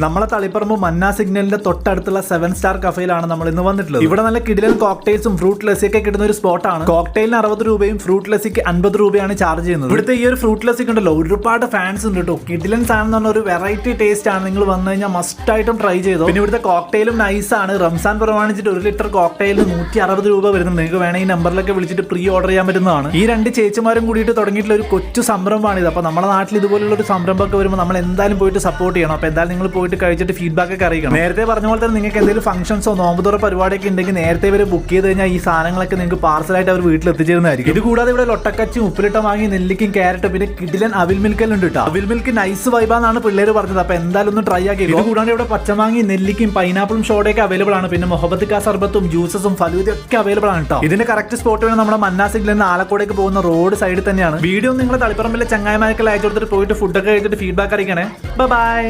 നമ്മളെ തളിപ്പറമ്പ് മന്ന സിഗ്നലിന്റെ തൊട്ടടുത്തുള്ള സെവൻ സ്റ്റാർ കഫയിലാണ് നമ്മൾ ഇന്ന് വന്നിട്ടുള്ളത്. ഇവിടെ നല്ല കിടിലൻ കോക്ടെയിൽസും ഫ്രൂട്ട് ലസിയൊക്കെ കിട്ടുന്ന ഒരു സ്പോട്ടാണ് കോക്ടെയിലിന് അറുപത് രൂപയും ഫ്രൂട്ട് ലസ്സിക്ക് അൻപത് രൂപയാണ് ചാർജ് ചെയ്യുന്നത്. ഇവിടുത്തെ ഈ ഒരു ഫ്രൂട്ട് ലസ്സിക്ക് ഉണ്ടല്ലോ ഒരുപാട് ഫാൻസ് ഉണ്ട് കേട്ടോ കിഡിലൻ സാധനം എന്ന് പറഞ്ഞ ഒരു വെറൈറ്റി ടേസ്റ്റ് ആണ് നിങ്ങൾ വന്നു കഴിഞ്ഞാൽ മസ്റ്റ് ആയിട്ടും ട്രൈ ചെയ്തോ. പിന്നെ ഇവിടുത്തെ കോക്ടെയിലും നൈസ് ആണ്. റംസാൻ പ്രമാണിച്ചിട്ട് ഒരു ലിറ്റർ കോക്ടെയിലിന് നൂറ്റി അറുപത് രൂപ വരുന്നുണ്ട്. നിങ്ങൾക്ക് വേണമെങ്കിൽ ഈ നമ്പറിലൊക്കെ വിളിച്ചിട്ട് പ്രീ ഓർഡർ ചെയ്യാൻ പറ്റുന്നതാണ്. ഈ രണ്ട് ചേച്ചിമാരും കൂടിയിട്ട് തുടങ്ങിയിട്ടുള്ള ഒരു കൊച്ചു സംരംഭമാണ് ഇത് അപ്പോൾ നമ്മുടെ നാട്ടിൽ ഇതുപോലുള്ള ഒരു സംരംഭമൊക്കെ വരുമ്പോൾ നമ്മൾ എന്തായാലും പോയിട്ട് സപ്പോർട്ട് ചെയ്യണം. അപ്പോൾ എന്തായാലും നിങ്ങൾ പോയിട്ട് കഴിച്ചിട്ട് ഫീഡ്ബാക്ക് ഒക്കെ അറിയിക്കണം. നേരത്തെ പറഞ്ഞ പോലെ തന്നെ നിങ്ങൾക്ക് എന്തെങ്കിലും ഫംഗ്ഷൻസോ നോമ്പുതുറ പരിപാടിയൊക്കെ ഉണ്ടെങ്കിൽ നേരത്തെ ഇവർ ബുക്ക് ചെയ്ത് കഴിഞ്ഞാൽ ഈ സാധനങ്ങളൊക്കെ നിങ്ങൾക്ക് പാർസലായിട്ട് അവർ വീട്ടിൽ എത്തിച്ചേരുന്നതായിരിക്കും. ഇത് കൂടാതെ ഇവിടെ ലൊട്ടക്കച്ചും ഉപ്പിലിട്ട വാങ്ങി നെല്ലിക്കും ക്യാരറ്റും പിന്നെ കിഡിലൻ അവിൽ മിൽക്കൽ ഉണ്ട് കേട്ടോ അവിൽ മിൽക്ക് നൈസ് വൈബാന്നാണ് പിള്ളേർ പറഞ്ഞത്. അപ്പൊ എന്തായാലും ഒന്ന് ട്രൈ ആക്കി ഇത് കൂടാതെ ഇവിടെ പച്ചമാങ്ങി നെല്ലിക്കും പൈനാപ്പിളും ഷോഡയൊക്കെ അവൈലബിൾ ആണ്. പിന്നെ മുഹബത്ത് കാ സർബത്തും ജ്യൂസസും ഫലൂദയും ഒക്കെ അവൈലബിൾ ആണ് കേട്ടോ ഇതിന്റെ കറക്റ്റ് സ്പോട്ട് വേണം നമ്മുടെ മന്നാസിൽ നിന്ന് ആലക്കോടേക്ക് പോകുന്ന റോഡ് സൈഡിൽ തന്നെയാണ്. വീഡിയോ നിങ്ങൾ തളിപ്പറമ്പിലെ ചങ്ങായിമാർക്കെല്ലാം അയച്ചു കൊടുത്തിട്ട് പോയിട്ട് ഫുഡൊക്കെ കഴിച്ചിട്ട് ഫീഡ്ബാക്ക് അറിയിക്കണേ. ബൈ